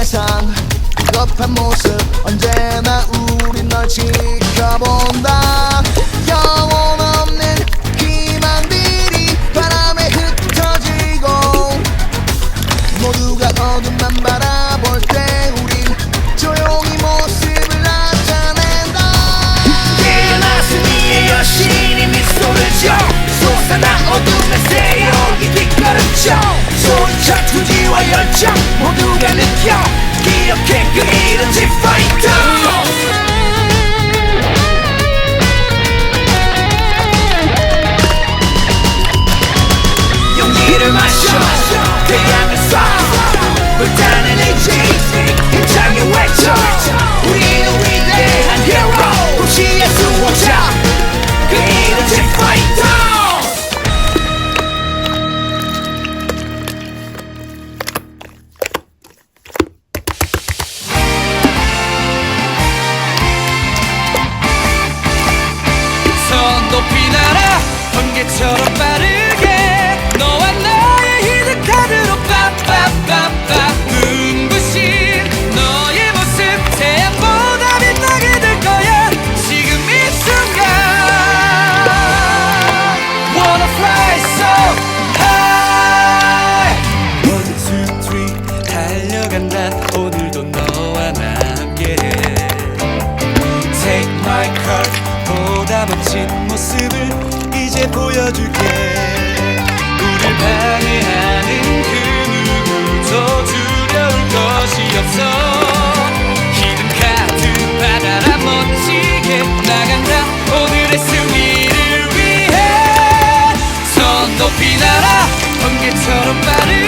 세상 비겁한 모습 언제나 우린 널 지켜본다. 영혼 없는 희망들이 바람에 흩어지고 모두가 어둠만 바라볼 때 우린 조용히 모습을 나타낸다. 니의 여신이 미소를 줘 솟아나 어둠에 새여기 뒷걸음쳐 소리쳐 투지와 열정 번개처럼 빠르게 너와 나의 히든카드로 빰빰빰빰 눈부신 너의 모습 태양보다 빛나게 될 거야. 지금 이 순간 Wanna fly so high. One, two, three 달려간다. 오늘도 너와 나 함께해 Take my card. 보다 멋진 모습을 이제 보여줄게. 우릴 방해하는 그 누구도 두려울 것이 없어. 히든 카드 받아라 멋지게 나간다. 오늘의 승리를 위해 손 높이 날아 번개처럼 빠르게